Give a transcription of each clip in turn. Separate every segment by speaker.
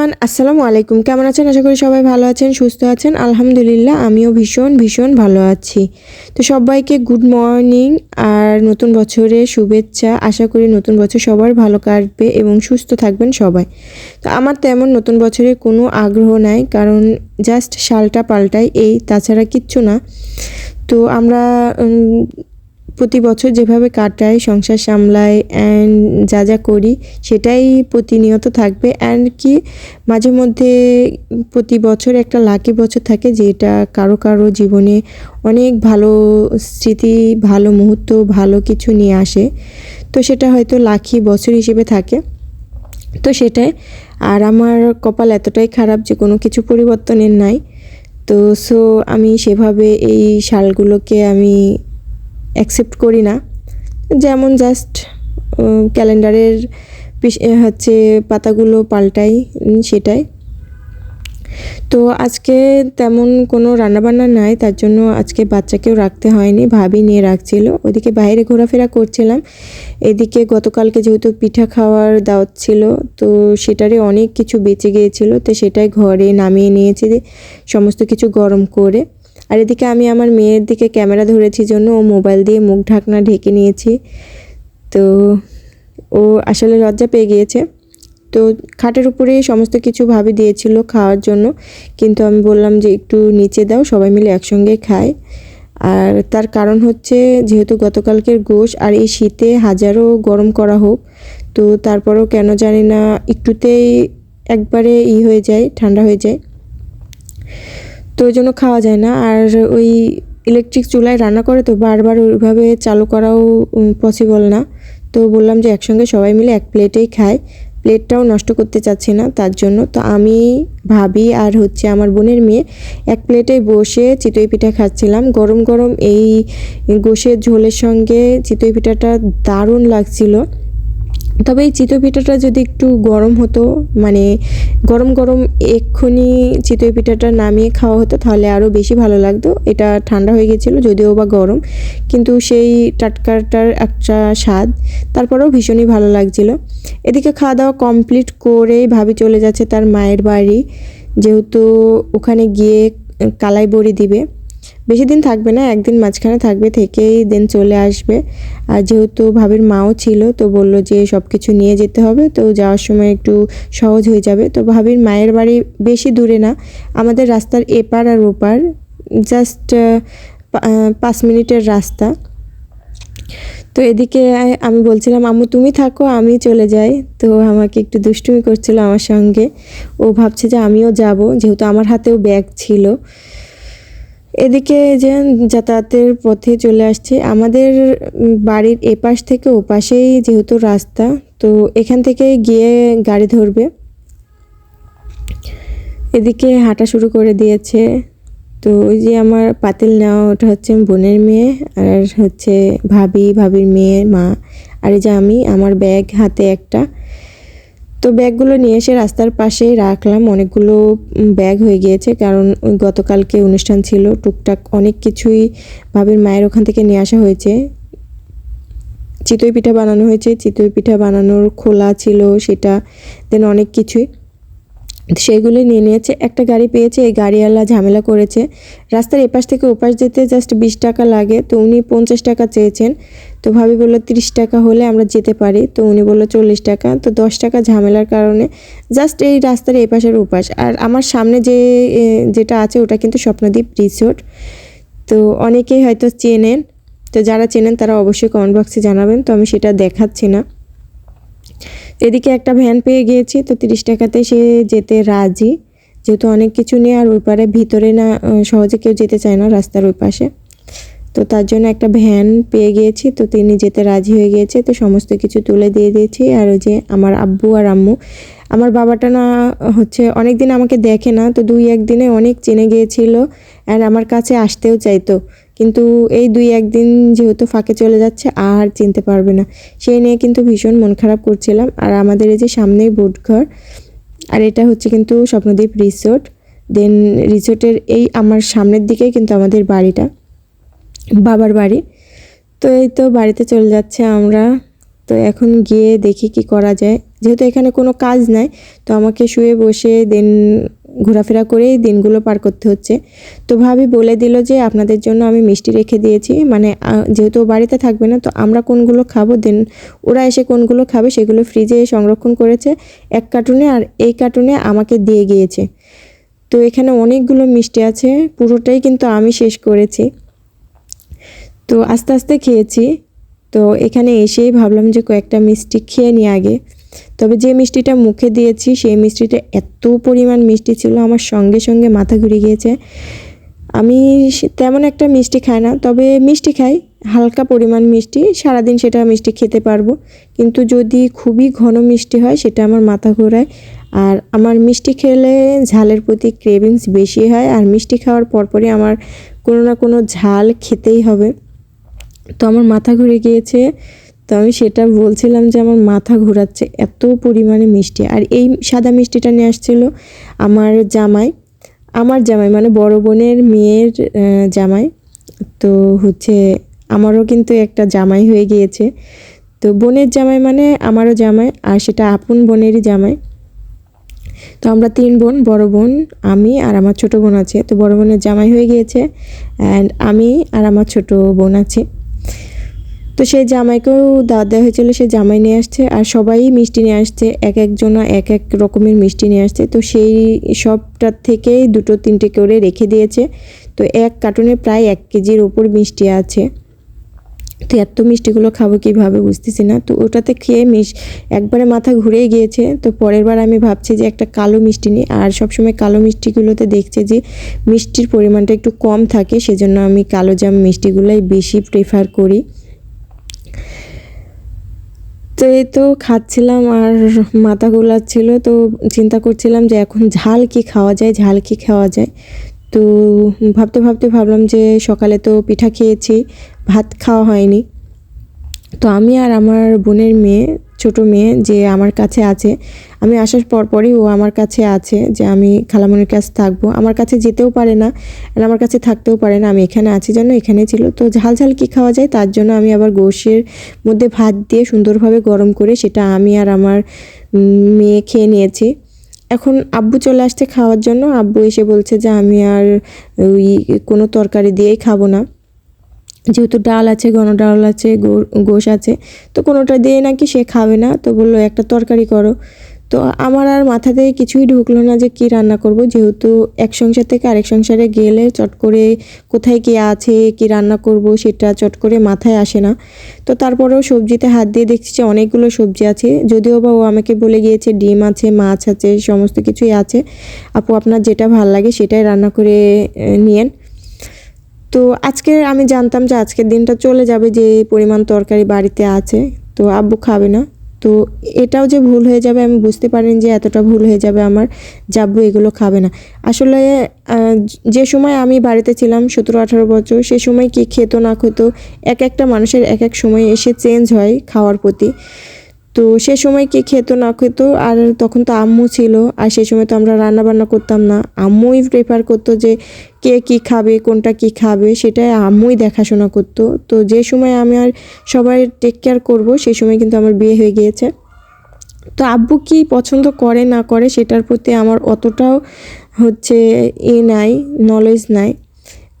Speaker 1: Everyone, আসসালামু আলাইকুম। কেমন আছেন? আশা করি সবাই ভালো আছেন, সুস্থ আছেন। আলহামদুলিল্লাহ, আমিও ভীষণ ভীষণ ভালো আছি। তো সবাইকে গুড মর্নিং আর নতুন বছরের শুভেচ্ছা। আশা করি নতুন বছর সবার ভালো কাটবে এবং সুস্থ থাকবেন সবাই। তো আমার তেমন নতুন বছরে কোনো আগ্রহ নাই, কারণ জাস্ট শালটা পাল্টাই, এই তাছাড়া কিচ্ছু না। তো আমরা প্রতি বছর যেভাবে কাটাই, সংসার সামলাই অ্যান্ড যা যা করি, সেটাই প্রতিনিয়ত থাকবে। অ্যান্ড কি, মাঝে মধ্যে প্রতি বছর একটা লাকি বছর থাকে যেটা কারও কারও জীবনে অনেক ভালো স্মৃতি, ভালো মুহূর্ত, ভালো কিছু নিয়ে আসে। তো সেটা হয়তো লাকি বছর হিসেবে থাকে। তো সেটাই, আর আমার কপাল এতটাই খারাপ যে কোনো কিছু পরিবর্তনের নাই। তো সো আমি সেভাবে এই শালগুলোকে আমি অ্যাকসেপ্ট করি না। যেমন জাস্ট ক্যালেন্ডারের হচ্ছে পাতাগুলো পাল্টাই সেটাই। তো আজকে তেমন কোনো রান্নাবান্না নাই, তার জন্য আজকে বাচ্চাকেও রাখতে হয়নি, ভাবি নিয়ে রাখছিল। ওদিকে বাইরে ঘোরাফেরা করছিলাম। এদিকে গতকালকে যেহেতু পিঠা খাওয়ার দাওয়াত ছিল, তো সেটারই অনেক কিছু বেঁচে গিয়েছিল, তো সেটাই ঘরে নামিয়ে নিয়েছি, সমস্ত কিছু গরম করে। আর এদিকে আমি আমার মেয়ের দিকে ক্যামেরা ধরেছি জন্য ও মোবাইল দিয়ে মুখ ঢাকনা ঢেকে নিয়েছি। তো ও আসলে লজ্জা পেয়ে গিয়েছে। তো খাটের উপরে সমস্ত কিছু ভাবে দিয়েছিল খাওয়ার জন্য। কিন্তু আমি বললাম যে একটু নিচে দাও, সবাই মিলে একসঙ্গে খায় আর তার কারণ হচ্ছে যেহেতু গতকালকের গোশ আর এই শীতে হাজারো গরম করা হোক, তো তারপরেও কেন জানি না, একটুতেই একবারে ই হয়ে যায়, ঠান্ডা হয়ে যায়। তো ওই জন্য খাওয়া যায় না। আর ওই ইলেকট্রিক চুলায় রান্না করে তো বারবার ওইভাবে চালু করাও পসিবল না। তো বললাম যে একসঙ্গে সবাই মিলে এক প্লেটেই খায় প্লেটটাও নষ্ট করতে চাচ্ছি না, তার জন্য। তো আমি, ভাবি আর হচ্ছে আমার বোনের মেয়ে এক প্লেটে বসে চিতই পিঠা খাচ্ছিলাম। গরম গরম এই গোশের ঝোলের সঙ্গে চিতই পিঠাটা দারুণ লাগছিল। তবে এই চিতই পিঠাটা যদি একটু গরম হতো মানে গরম গরম এক্ষুনি চিতই পিঠাটা নামিয়ে খাওয়া হতো, তাহলে আরও বেশি ভালো লাগতো। এটা ঠান্ডা হয়ে গেছিল, যদিও বা গরম, কিন্তু সেই টাটকাটার একটা স্বাদ, তারপরেও ভীষণই ভালো লাগছিল। এদিকে খাওয়া দাওয়া কমপ্লিট করেই ভাবি চলে যাচ্ছে তার মায়ের বাড়ি, যেহেতু ওখানে গিয়ে কালাই বড়ি দিবে। বেশি দিন থাকবে না, একদিন মাঝখানে থাকবে, থেকেই দেন চলে আসবে। আর যেহেতু ভাবির মাও ছিল, তো বলল যে সব কিছু নিয়ে যেতে হবে, তো যাওয়ার সময় একটু সহজ হয়ে যাবে। তো ভাবির মায়ের বাড়ি বেশি দূরে না, আমাদের রাস্তার এপার আর ওপার জাস্ট পাঁচ মিনিটের রাস্তা। তো এদিকে আমি বলছিলাম, আম্মু, তুমি থাকো, আমি চলে যাই। তো আমাকে একটু দুষ্টুমি করছিল আমার সঙ্গে। ও ভাবছে যে আমিও যাব, যেহেতু আমার হাতেও ব্যাগ ছিল। এদিকে যে যাতায়াতের পথে চলে আসছে, আমাদের বাড়ির এপাশ থেকে ওপাশেই যেহেতু রাস্তা, তো এখান থেকে গিয়ে গাড়ি ধরবে। এদিকে হাঁটা শুরু করে দিয়েছে। তো ওই যে আমার পাতিল নেওয়া, ওটা হচ্ছে বোনের মেয়ে আর হচ্ছে ভাবি, ভাবির মেয়ে, মা। আর এই যে আমি, আমার ব্যাগ, হাতে একটা। তো ব্যাগগুলো নিয়ে এসে রাস্তার পাশেই রাখলাম। অনেকগুলো ব্যাগ হয়ে গিয়েছে কারণ গতকালকে অনুষ্ঠান ছিল। টুকটাক অনেক কিছুই ভাবির মায়ের ওখান থেকে নিয়ে আসা হয়েছে। চিতই পিঠা বানানো হয়েছে। চিতই পিঠা বানানোর খোলা ছিল সেটা দেন অনেক কিছুই। সেইগুলো নিয়ে নিয়েছে। একটা গাড়ি পেয়েছে, এই গাড়িওয়ালা ঝামেলা করেছে। রাস্তার এপাশ থেকে ওপাশ যেতে জাস্ট বিশ টাকা লাগে। তো উনি পঞ্চাশ টাকা চেয়েছেন। তো ভাবি বলল, তিরিশ টাকা হলে আমরা যেতে পারি। তো উনি বলল, চল্লিশ টাকা। তো দশ টাকা ঝামেলার কারণে জাস্ট এই রাস্তার এপাশের ওপাশ। আর আমার সামনে যে যেটা আছে ওটা কিন্তু স্বপ্নদ্বীপ রিসোর্ট তো অনেকেই হয়তো চেনেন। তো যারা চেনেন তারা অবশ্যই কমেন্ট বক্সে জানাবেন। তো আমি সেটা দেখাচ্ছি না। এদিকে একটা ভ্যান পেয়ে গিয়েছি, তো তিরিশ টাকাতে সে যেতে রাজি। যেহেতু অনেক কিছু নিয়ে আর ওই পারে ভিতরে না সহজে কেউ যেতে চায় না রাস্তার ওই পাশে। তো তার জন্য একটা ভ্যান পেয়ে গিয়েছি, তো তিনি যেতে রাজি হয়ে গিয়েছে। তো সমস্ত কিছু তুলে দিয়ে দিয়েছি, আর ওই যে আমার আব্বু আর আম্মু। আমার বাবাটা না, হচ্ছে অনেক দিন আমাকে দেখে না, তো দুই একদিনে অনেক চেনে গিয়েছিল, আর আমার কাছে আসতেও চাইতো। কিন্তু এই দুই একদিন যেহেতু ফাঁকে চলে যাচ্ছে, আর চিনতে পারবে না। সেই নিয়ে কিন্তু ভীষণ মন খারাপ করছিলাম। আর আমাদের এই যে সামনেই বোট ঘর, আর এটা হচ্ছে কিন্তু স্বপ্নদ্বীপ রিসোর্ট। দেন রিসোর্টের এই আমার সামনের দিকেই কিন্তু আমাদের বাড়িটা, বাবার বাড়ি। তো এই তো বাড়িতে চলে যাচ্ছে আমরা। তো এখন গিয়ে দেখি কি করা যায়। যেহেতু এখানে কোনো কাজ নাই, তো আমাকে শুয়ে বসে দিন ঘোরাফেরা করেই দিনগুলো পার করতে হচ্ছে। তো ভাবি বলে দিল যে আপনাদের জন্য আমি মিষ্টি রেখে দিয়েছি। মানে যেহেতু বাড়িতে থাকবে না, তো আমরা কোনগুলো খাব, দেন ওরা এসে কোনগুলো খাবে সেগুলো ফ্রিজে সংরক্ষণ করেছে। এক কার্টুনে আর এই কার্টুনে আমাকে দিয়ে গিয়েছে। তো এখানে অনেকগুলো মিষ্টি আছে, পুরোটাই কিন্তু আমি শেষ করেছি। তো আস্তে আস্তে খেয়েছি। তো এখানে এসেই ভাবলাম যে কয়েকটা মিষ্টি খেয়ে নিই আগে। তবে যে মিষ্টিটা মুখে দিয়েছি, সেই মিষ্টিটা এত পরিমাণ মিষ্টি ছিল, আমার সঙ্গে সঙ্গে মাথা ঘুরে গিয়েছে। আমি তেমন একটা মিষ্টি খাই না, তবে মিষ্টি খাই, হালকা পরিমাণ মিষ্টি, সারাদিন সেটা মিষ্টি খেতে পারব। কিন্তু যদি খুবই ঘন মিষ্টি হয়, সেটা আমার মাথা ঘোরায়। আর আমার মিষ্টি খেলে ঝালের প্রতি ক্রেভিংস বেশি হয়, আর মিষ্টি খাওয়ার পরপরই আমার কোনো না কোনো ঝাল খেতেই হবে। তো আমার মাথা ঘুরে গিয়েছে তো আমি সেটা বলছিলাম যে আমার মাথা ঘোরাচ্ছে এত পরিমাণে মিষ্টি। আর এই সাদা মিষ্টিটা নিয়ে আসছিল আমার জামাই। আমার জামাই মানে বড় বোনের মেয়ের জামাই। তো হচ্ছে আমারও কিন্তু একটা জামাই হয়ে গিয়েছে। তো বোনের জামাই মানে আমারও জামাই আর সেটা আপন বোনেরই জামাই। তো আমরা তিন বোন, বড় বোন, আমি আর আমার ছোট বোন আছে। তো বড় বোনের জামাই হয়ে গিয়েছে অ্যান্ড আমি আর আমার ছোট বোন আছে। তো সেই জামাইকেও দাওয়াত দেওয়া হয়েছিল সেই জামাই নিয়ে আসছে আর সবাই মিষ্টি নিয়ে আসছে, এক একজন এক এক রকমের মিষ্টি নিয়ে আসছে। তো সেই সবটার থেকেই দুটো তিনটে করে রেখে দিয়েছে। তো এক কার্টুনে প্রায় এক কেজির ওপর মিষ্টি আছে। তো এত মিষ্টিগুলো খাব কীভাবে বুঝতেছি না। তো ওটাতে খেয়ে মিশ, একবারে মাথা ঘুরেই গিয়েছে। তো পরের বার আমি ভাবছি যে একটা কালো মিষ্টি নিই আর সবসময় কালো মিষ্টিগুলোতে দেখছে যে মিষ্টির পরিমাণটা একটু কম থাকে, সেজন্য আমি কালো জাম মিষ্টিগুলোই বেশি প্রেফার করি। তো এই তো খাচ্ছিলাম আর মাথা গোলাচ্ছিল, তো চিন্তা করছিলাম যে এখন ঝাল কি খাওয়া যায়, ঝাল কি খাওয়া যায়। তো ভাবতে ভাবতে ভাবলাম যে সকালে তো পিঠা খেয়েছি, ভাত খাওয়া হয়নি। তো আমি আর আমার বোনের মেয়ে ছোট মেয়ে যে আমার কাছে আছে। আমি আসার পর পরই ও আমার কাছে আছে যে আমি খালামনির কাছে থাকব। আমার কাছে যেতেও পারে না আর আমার কাছে থাকতেও পারে না। আমি এখানে আছি জন্য এখানে ছিল। তো ঝাল ঝাল কী খাওয়া যায় তার জন্য আমি আবার গোশের মধ্যে ভাত দিয়ে সুন্দরভাবে গরম করে সেটা আমি আর আমার মেয়ে খেয়ে নিয়েছি। এখন আব্বু চলে আসছে খাওয়ার জন্য। আব্বু এসে বলছে যে আমি আর ওই কোনো তরকারি দিয়েই খাব না। যেহেতু ডাল আছে, ঘন ডাল আছে গোশ আছে, তো কোনোটা দিয়ে নাকি সে খাবে না। তো বলল, একটা তরকারি করো। তো আমার আর মাথাতে কিছুই ঢুকলো না যে কি রান্না করব, যেহেতু এক সংসার থেকে আরেক সংসারে গেলে চট করে কোথায় কি আছে, কি রান্না করব সেটা চট করে মাথায় আসে না। তো তারপরেও সবজিতে হাত দিয়ে দেখছি যে অনেকগুলো সবজি আছে। যদিও বা ও আমাকে বলে গিয়েছে, ডিম আছে, মাছ আছে, সমস্ত কিছুই আছে। আপু, আপনার যেটা ভালো লাগে সেটাই রান্না করে নিয়েন। তো আজকে আমি জানতাম যে আজকের দিনটা চলে যাবে যে পরিমাণ তরকারি বাড়িতে আছে, তো আব্বু খাবে না। তো এটাও যে ভুল হয়ে যাবে আমি বুঝতে পারিনি যে এতটা ভুল হয়ে যাবে আমার যাব্বু এগুলো খাবে না। আসলে যে সময় আমি বাড়িতে ছিলাম সতেরো আঠারো বছর, সে সময় কি খেতো না খেতো, এক একটা মানুষের এক এক সময় এসে চেঞ্জ হয় খাওয়ার প্রতি। তো সে সময় কি খেত, না খেত, আর তখন তো আম্মু ছিল, আর সেই সময় তো আমরা রান্না বান্না করতাম না। আম্মুই প্রেফার করতো যে কে কি খাবে, কোনটা কি খাবে, সেটাই আম্মুই দেখাশোনা করতো। তো যে সময় আমি আর সবাই টেক কেয়ার করব সেই সময় কিন্তু আমার বিয়ে হয়ে গিয়েছে। তো আব্বু কি পছন্দ করে, না করে, সেটার প্রতি আমার অতটাও হচ্ছে এ নাই নলেজ নাই।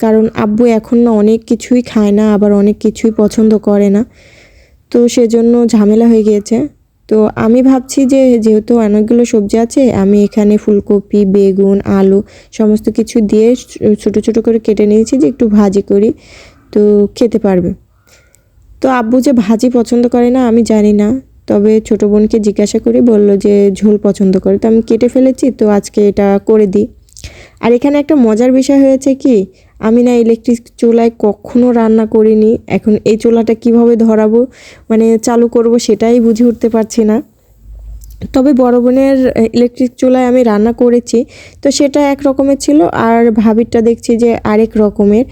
Speaker 1: কারণ আব্বু এখন না অনেক কিছুই খায় না, আবার অনেক কিছুই পছন্দ করে না। তো সেজন্য ঝামেলা হয়ে গিয়েছে। তো আমি ভাবছি যে যেহেতু অনেকগুলো সবজি আছে, আমি এখানে ফুলকপি, বেগুন, আলু সমস্ত কিছু দিয়ে ছোট ছোট করে কেটে নিয়েছি যে একটু ভাজি করি, তো খেতে পারবে। তো আব্বু যে ভাজি পছন্দ করে না, আমি জানি না। তবে ছোট বোনকে জিজ্ঞাসা করি বলল যে ঝোল পছন্দ করে। তো আমি কেটে ফেলেছি, তো আজকে এটা করে দিই। আর এখানে একটা মজার বিষয় হয়েছে কি আমি না ইলেকট্রিক চুলায় কখনো রান্না করিনি। এখন এই চুলাটা কীভাবে ধরাবো? মানে চালু করব সেটাই বুঝে উঠতে পারছি না। তবে বড় বোনের ইলেকট্রিক চুলায় আমি রান্না করেছি। তো সেটা এক রকমের ছিল আর ভাবিরটা দেখছি যে আরেক রকমের।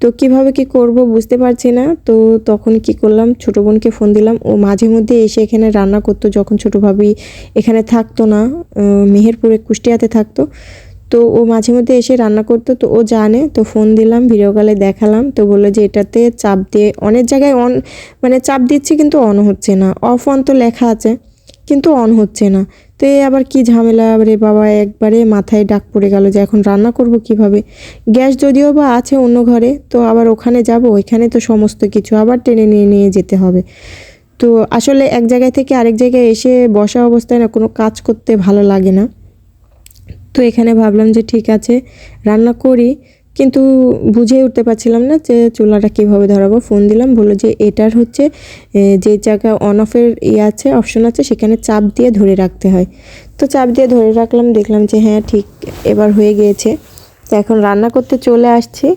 Speaker 1: তো কীভাবে কি করব বুঝতে পারছি না। তো তখন কি করলাম, ছোট বোনকে ফোন দিলাম। ও মাঝে মধ্যে এসে এখানে রান্না করতো যখন ছোটো ভাবি এখানে থাকতো না। মেহেরপুরে, কুষ্টিয়াতে থাকতো। তো ও মাঝে মধ্যে এসে রান্না করতো, তো ও জানে, তো ফোন দিলাম ভিডিও কলে দেখালাম, তো বলল যে এটাতে চাপ দিয়ে, অনেক জায়গায় অন মানে চাপ দিচ্ছি কিন্তু অন হচ্ছে না অফ অন তো লেখা আছে, কিন্তু অন হচ্ছে না। তো এ আবার কি ঝামেলা রে বাবা, একবারে মাথায় ডাক পড়ে গেল যে এখন রান্না করব কীভাবে? গ্যাস যদিও বা আছে অন্য ঘরে, তো আবার ওখানে যাব, ওইখানে তো সমস্ত কিছু আবার টেনে নিয়ে নিয়ে যেতে হবে। তো আসলে এক জায়গায় থেকে আরেক জায়গায় এসে বসা অবস্থায় না কোনো কাজ করতে ভালো লাগে না। তো এখানে ভাবলাম যে ঠিক আছে, রান্না করি। কিন্তু বুঝে উঠতে পারছিলাম না যে চুলাটা কীভাবে ধরাবো। ফোন দিলাম, বলল যে এটার হচ্ছে যে জায়গা অন অফের ইয়ে আছে অপশন আছে, সেখানে চাপ দিয়ে ধরে রাখতে হয়। তো চাপ দিয়ে ধরে রাখলাম, দেখলাম যে হ্যাঁ ঠিক এবার হয়ে গিয়েছে। তো এখন রান্না করতে চলে আসছি।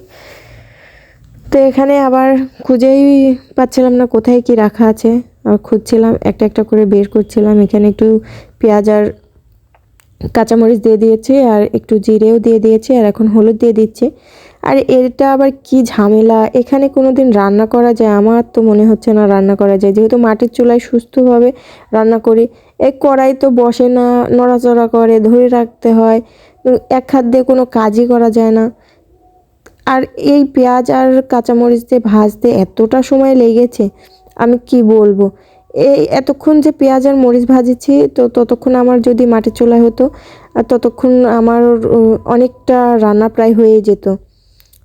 Speaker 1: তো এখানে আবার খুঁজেই পাচ্ছিলাম না কোথায় কি রাখা আছে। আর খুঁজছিলাম, একটা একটা করে বের করছিলাম। এখানে একটু পেঁয়াজ আর কাঁচামরিচ দিয়ে দিয়েছি আর একটু জিরেও দিয়ে দিয়েছি আর এখন হলুদ দিয়ে দিচ্ছি। আর এটা আবার কি ঝামেলা? এখানে কোনো দিন রান্না করা যায়? আমার তো মনে হচ্ছে না রান্না করা যায়। যেহেতু মাটির চুলায় সুস্থভাবে রান্না করি এক কড়াই তো বসে না, নড়াচড়া করে, ধরে রাখতে হয়। এক হাত দিয়ে কোনো কাজই করা যায় না। আর এই পেঁয়াজ আর কাঁচামরিচ দিয়ে ভাজতে এতটা সময় লেগেছে, আমি কি বলব? এই এতক্ষণ যে পেঁয়াজ আর মরিচ ভাজেছি, তো ততক্ষণ আমার যদি মাটির চুলায় হতো, আর ততক্ষণ আমার অনেকটা রান্না প্রায় হয়ে যেত।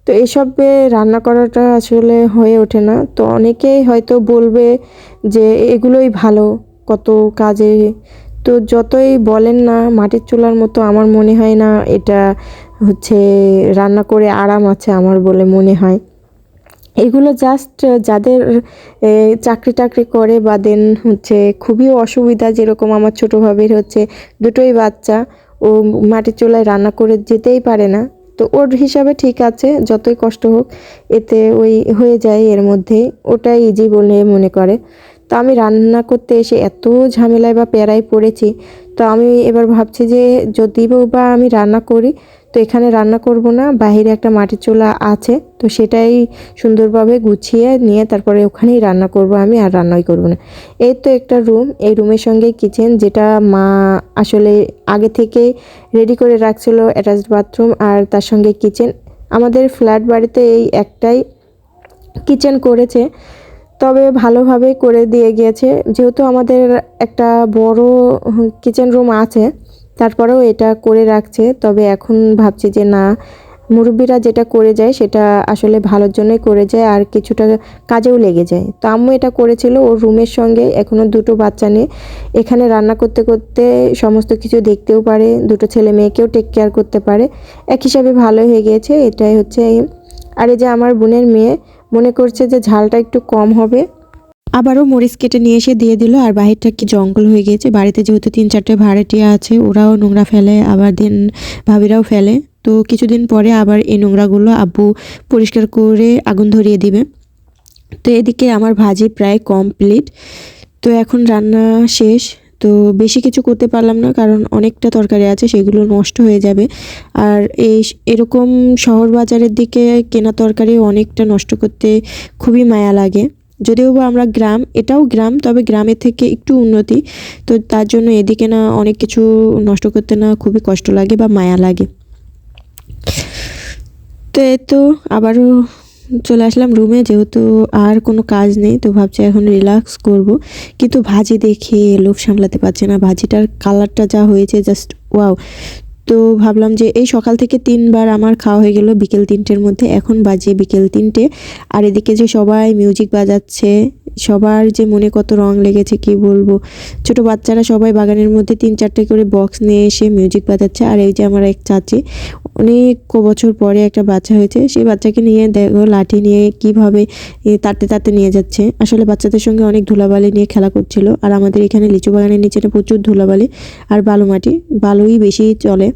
Speaker 1: তো এসবে রান্না করাটা আসলে হয়ে ওঠে না। তো অনেকেই হয়তো বলবে যে এগুলোই ভালো, কত কাজে। তো যতই বলেন না, মাটির চুলার মতো আমার মনে হয় না, এটা হচ্ছে রান্না করে আরাম আছে আমার বলে মনে হয়। এগুলো জাস্ট যাদের চাকরি টাকরি করে বা দেন হচ্ছে খুবই অসুবিধা যেরকম আমার ছোটো ভাবির হচ্ছে দুটোই বাচ্চা, ও মাটির চুলায় রান্না করে যেতেই পারে না। তো ওর হিসাবে ঠিক আছে, যতই কষ্ট হোক, এতে ওই হয়ে যায় এর মধ্যে, ওটাই ইজি বলে মনে করে। তো আমি রান্না করতে এসে এত ঝামেলায় বা প্যারায় পড়েছি। তো আমি এবার ভাবছি যে যদি বা আমি রান্না করি, তো এখানে রান্না করব না বাইরে একটা মাটির চুলা আছে, তো সেটাই সুন্দরভাবে গুছিয়ে নিয়ে তারপরে ওখানেই রান্না করব আমি আর রান্নাই করব না। এই তো একটা রুম, এই রুমের সঙ্গে কিচেন, যেটা মা আসলে আগে থেকেই রেডি করে রাখছিল অ্যাটাচড বাথরুম আর তার সঙ্গে কিচেন। আমাদের ফ্ল্যাট বাড়িতে এই একটাই কিচেন করেছে। তবে ভালোভাবে করে দিয়ে গিয়েছে। যেহেতু আমাদের একটা বড় কিচেন রুম আছে, তারপরেও এটা করে রাখছে। তবে এখন ভাবছি যে না, মুরব্বীরা যেটা করে যায় সেটা আসলে ভালোর জন্যই করে যায় আর কিছুটা কাজেও লেগে যায়। তো আম্মু এটা করেছিল, ওর রুমের সঙ্গে এখনও দুটো বাচ্চা নিয়ে। এখানে রান্না করতে করতে সমস্ত কিছু দেখতেও পারে, দুটো ছেলে মেয়েকেও টেক কেয়ার করতে পারে। এক হিসাবে ভালো হয়ে গিয়েছে, এটাই হচ্ছে আর এই যে আমার বোনের মেয়ে মনে করছে যে ঝালটা একটু কম হবে। আবারও মরিচ কেটে নিয়ে এসে দিয়ে দিল, আর বাহিরটা কি জঙ্গল হয়ে গিয়েছে। বাড়িতে যেহেতু তিন চারটে ভাড়াটিয়া আছে, ওরাও নোংরা ফেলে, আবার দিন ভাবিরাও ফেলে। তো কিছুদিন পরে আবার এই নোংরাগুলো আব্বু পরিষ্কার করে আগুন ধরিয়ে দিবে। তো এদিকে আমার ভাজি প্রায় কমপ্লিট তো এখন রান্না শেষ। তো বেশি কিছু করতে পারলাম না, কারণ অনেকটা তরকারি আছে, সেগুলো নষ্ট হয়ে যাবে। আর এই এরকম শহর বাজারের দিকে কেনা তরকারি অনেকটা নষ্ট করতে খুবই মায়া লাগে। যদিও বা আমরা গ্রাম, এটাও গ্রাম, তবে গ্রামের থেকে একটু উন্নতি। তো তার জন্য এদিকে না অনেক কিছু নষ্ট করতে না খুবই কষ্ট লাগে বা মায়া লাগে। তো এ তো আবারও চলে আসলাম রুমে যেহেতু আর কোনো কাজ নেই, তো ভাবছি এখন রিল্যাক্স করব। কিন্তু ভাজি দেখে, লোভ সামলাতে পারছে না। ভাজিটার কালারটা যা হয়েছে জাস্ট ওয়াও তো ভাবলাম যে এই সকাল থেকে তিনবার আমার খাওয়া হয়ে গেল বিকেল তিনটের মধ্যে। এখন বাজে বিকেল তিনটে। আর এদিকে যে সবাই মিউজিক বাজাচ্ছে সবার যে মনে কত রং লেগেছে কি বলব। ছোট বাচ্চারা সবাই বাগানের মধ্যে তিন চারটে করে বক্স নিয়ে এসে মিউজিক বাজাচ্ছে। আর এই যে আমার এক চাচি অনেক বছর পরে একটা বাচ্চা হয়েছে। সেই বাচ্চাকে নিয়ে দেখো লাঠি নিয়ে কীভাবে এ, তাড়তে তাড়তে নিয়ে যাচ্ছে। আসলে বাচ্চাদের সঙ্গে অনেক ধুলাবালি নিয়ে খেলা করছিল। আর আমাদের এখানে লিচু বাগানের নিচেটা প্রচুর ধুলাবালি। আর বালু মাটি বালুই বেশি চলে।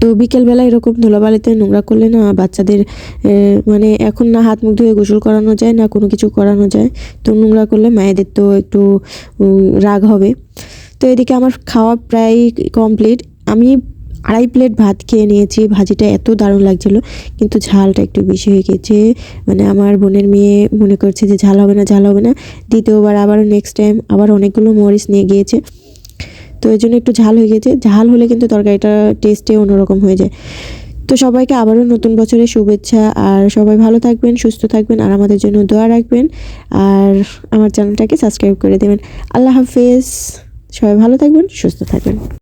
Speaker 1: তো বিকেলবেলা এরকম ধুলাবালিতে নোংরা করলে না বাচ্চাদের মানে এখন না হাত মুখ ধুয়ে গোসল করানো যায়, না কোনো কিছু করানো যায়। তো নোংরা করলে মায়েদের তো একটু রাগ হবে। তো এদিকে আমার খাওয়া প্রায় কমপ্লিট আমি আড়াই প্লেট ভাত খেয়ে নিয়েছি। ভাজিটা এত দারুণ লাগছিল, কিন্তু ঝালটা একটু বেশি হয়ে গেছে। মানে আমার বোনের মেয়ে মনে করছে যে ঝাল হবে না, ঝাল হবে না। দ্বিতীয়বার আবার নেক্সট টাইম আবার অনেকগুলো মরিচ নিয়ে গিয়েছে। তো এই জন্য একটু ঝাল হয়ে গেছে। ঝাল হলে কিন্তু তরকারিটা টেস্টে অন্যরকম হয়ে যায়। তো সবাইকে আবারও নতুন বছরের শুভেচ্ছা আর সবাই ভালো থাকবেন, সুস্থ থাকবেন আর আমাদের জন্য দোয়া রাখবেন। আর আমার চ্যানেলটাকে সাবস্ক্রাইব করে দেবেন। আল্লাহ হাফেজ। সবাই ভালো থাকবেন, সুস্থ থাকবেন।